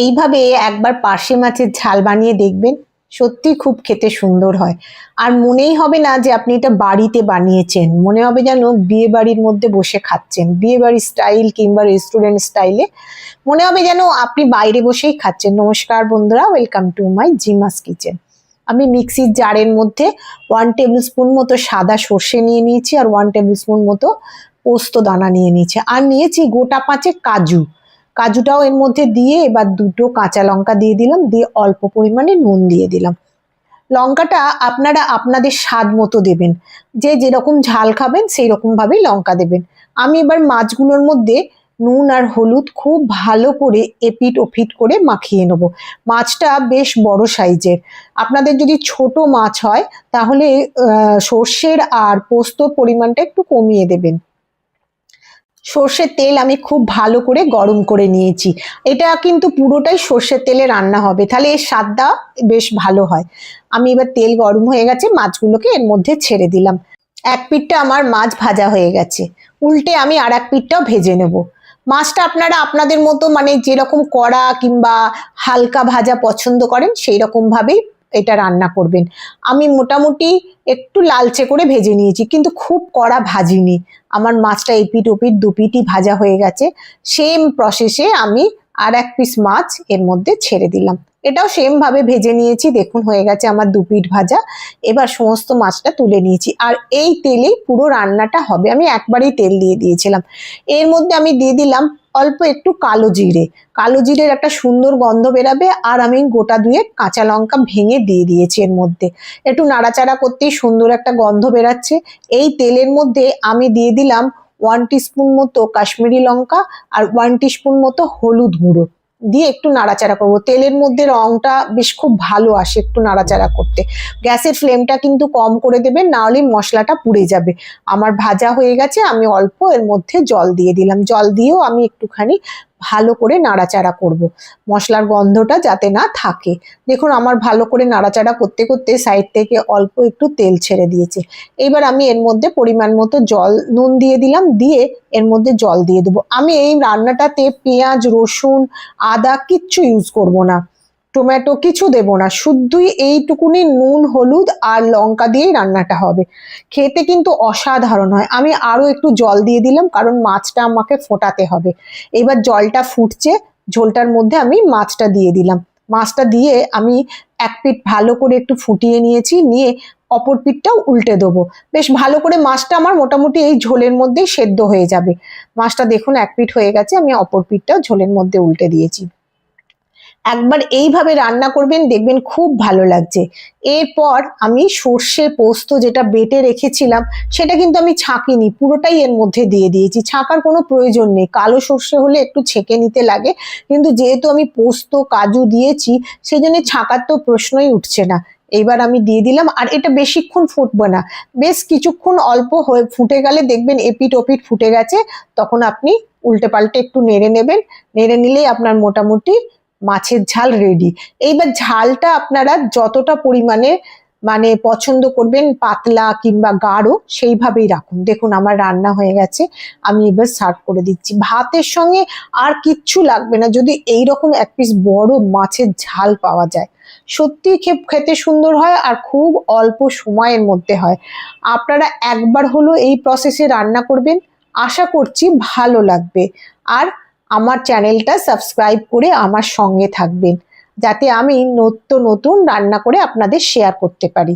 এইভাবে একবার পার্শে মাছের ঝাল বানিয়ে দেখবেন, সত্যি খুব খেতে সুন্দর হয়। আর মনেই হবে না যে আপনি এটা বাড়িতে বানিয়েছেন। মনে হবে যেন বিয়ে বাড়ির মধ্যে বসে খাচ্ছেন। বিয়ে বাড়ির স্টাইল কিংবা রেস্টুরেন্ট স্টাইলে মনে হবে যেন আপনি বাইরে বসেই খাচ্ছেন। নমস্কার বন্ধুরা, ওয়েলকাম টু মাই জিমাস কিচেন। আমি মিক্সির জারের মধ্যে ওয়ান টেবিল স্পুন মতো সাদা সর্ষে নিয়ে নিয়েছি আর ওয়ান টেবিল স্পুন মতো পোস্ত দানা নিয়ে নিয়েছি। আর নিয়েছি গোটা পাঁচে কাজু। কাজুটাও এর মধ্যে দিয়ে এবার দুটো কাঁচা লঙ্কা দিয়ে দিলাম, দিয়ে অল্প পরিমাণে নুন দিয়ে দিলাম। লঙ্কাটা আপনারা আপনাদের স্বাদ মতো দেবেন। যে যেরকম ঝাল খাবেন সেই রকম ভাবেই লঙ্কা দেবেন। আমি এবার মাছগুলোর মধ্যে নুন আর হলুদ খুব ভালো করে এপিট ওপিট করে মাখিয়ে নেব। মাছটা বেশ বড় সাইজের। আপনাদের যদি ছোট মাছ হয়, তাহলে সর্ষের আর পোস্তর পরিমাণটা একটু কমিয়ে দেবেন। সর্ষের তেল আমি খুব ভালো করে গরম করে নিয়েছি। এটা কিন্তু পুরোটাই সর্ষের তেলে রান্না হবে। তাহলে এর স্বাদটা বেশ ভালো হয়। আমি এবার তেল গরম হয়ে গেছে, মাছগুলোকে এর মধ্যে ছেড়ে দিলাম। এক পিঠটা আমার মাছ ভাজা হয়ে গেছে। উল্টে আমি আর এক পিঠটাও ভেজে নেব। মাছটা আপনারা আপনাদের মতো মানে যেরকম কড়া কিংবা হালকা ভাজা পছন্দ করেন সেই রকম ভাবেই এটা রান্না করবেন। আমি মোটামুটি একটু লালচে করে ভেজে নিয়েছি, কিন্তু খুব কড়া ভাজিনি। আমার মাছটা এপিট ওপিট দুপিটি ভাজা হয়ে গেছে। সেম প্রসেসে আমি আর এক পিস মাছ এর মধ্যে ছেড়ে দিলাম। এটাও সেম ভাবে ভেজে নিয়েছি, দেখুন হয়ে গেছে আমার দু পিঠ ভাজা। এবার সমস্ত মাছটা তুলে নিয়েছি। আর এই তেলেই পুরো রান্নাটা হবে। আমি একবারেই তেল দিয়ে দিয়েছিলাম। এর মধ্যে আমি দিয়ে দিলাম অল্প একটু কালো জিরে। কালো জিরের একটা সুন্দর গন্ধ বেরাবে আর আমি গোটা দুয়ে কাঁচা লঙ্কা ভেঙে দিয়ে দিয়েছি এর মধ্যে। একটু নাড়াচাড়া করতেই সুন্দর একটা গন্ধ বেরাচ্ছে। এই তেলের মধ্যে আমি দিয়ে দিলাম ওয়ান টিস্পুন মতো কাশ্মীরি লঙ্কা আর ওয়ান টিস্পুন মতো হলুদ গুঁড়ো। দিয়ে একটু নাড়াচাড়া করব। তেলের মধ্যে রংটা বেশ খুব ভালো আসে একটু নাড়াচাড়া করতে। গ্যাসের ফ্লেমটা কিন্তু কম করে দেবেন, না হলে মশলাটা পুড়ে যাবে। আমার ভাজা হয়ে গেছে, আমি অল্প এর মধ্যে জল দিয়ে দিলাম। জল দিয়েও আমি একটুখানি ভালো করে নাড়াচাড়া করব। মশলার গন্ধটা যাতে না থাকে। দেখুন, আমার ভালো করে নাড়াচাড়া করতে করতে সাইড থেকে অল্প একটু তেল ছেড়ে দিয়েছে। এবার আমি এর মধ্যে পরিমাণ মতো জল, নুন দিয়ে দিলাম, দিয়ে এর মধ্যে জল দিয়ে দেবো। আমি এই রান্নাটাতে পেঁয়াজ, রসুন, আদা কিচ্ছু ইউজ করব না। টমেটো কিছু দেব না। শুধুই এইটুকুনি নুন, হলুদ আর লঙ্কা দিয়েই রান্নাটা হবে। খেতে কিন্তু অসাধারণ হয়। আমি আরও একটু জল দিয়ে দিলাম কারণ মাছটা আমাকে ফোটাতে হবে। এবার জলটা ফুটছে, ঝোলটার মধ্যে আমি মাছটা দিয়ে দিলাম। মাছটা দিয়ে আমি এক পিঠ ভালো করে একটু ফুটিয়ে নিয়েছি, নিয়ে অপর পিঠটাও উল্টে দেবো। বেশ ভালো করে মাছটা আমার মোটামুটি এই ঝোলের মধ্যেই সেদ্ধ হয়ে যাবে। মাছটা দেখুন এক পিঠ হয়ে গেছে, আমি অপর পিঠটাও ঝোলের মধ্যে উল্টে দিয়েছি। একবার এইভাবে রান্না করবেন, দেখবেন খুব ভালো লাগছে। এরপর আমি সর্ষে পোস্ত যেটা বেটে রেখেছিলাম, সেটা কিন্তু আমি ছাঁকিনি, পুরোটাই এর মধ্যে দিয়ে দিয়েছি। ছাঁকার কোনো প্রয়োজন নেই, কালো সর্ষে হলে একটু ছেঁকে নিতে লাগে, কিন্তু যেহেতু আমি পোস্ত, কাজু দিয়েছি সেই জন্য ছাঁকার তো প্রশ্নই উঠছে না। এইবার আমি দিয়ে দিলাম, আর এটা বেশিক্ষণ ফুটবে না। বেশ কিছুক্ষণ অল্প হয়ে ফুটে গেলে দেখবেন এপিট ওপিট ফুটে গেছে, তখন আপনি উল্টে পাল্টে একটু নেড়ে নেবেন। নেড়ে নিলেই আপনার মোটামুটি মাছের ঝাল রেডি এইবার ঝালটা আপনারা যতটা পরিমাণে মানে পছন্দ করবেন, পাতলা কিংবা গাঢ়, সেইভাবেই রাখুন। দেখুন আমার রান্না হয়ে গেছে, আমি এবার সার্ভ করে দিচ্ছি। ভাতের সঙ্গে আর কিচ্ছু লাগবে না, যদি এই রকম এক পিস বড় মাছের ঝাল পাওয়া যায়। সত্যি খেতে সুন্দর হয় আর খুব অল্প সময়ের মধ্যে হয়। আপনারা একবার হলো এই প্রসেসে রান্না করবেন। আশা করছি ভালো লাগবে। আর আমার চ্যানেলটা সাবস্ক্রাইব করে আমার সঙ্গে থাকবেন, যাতে আমি নত্য নতুন রান্না করে আপনাদের শেয়ার করতে পারি।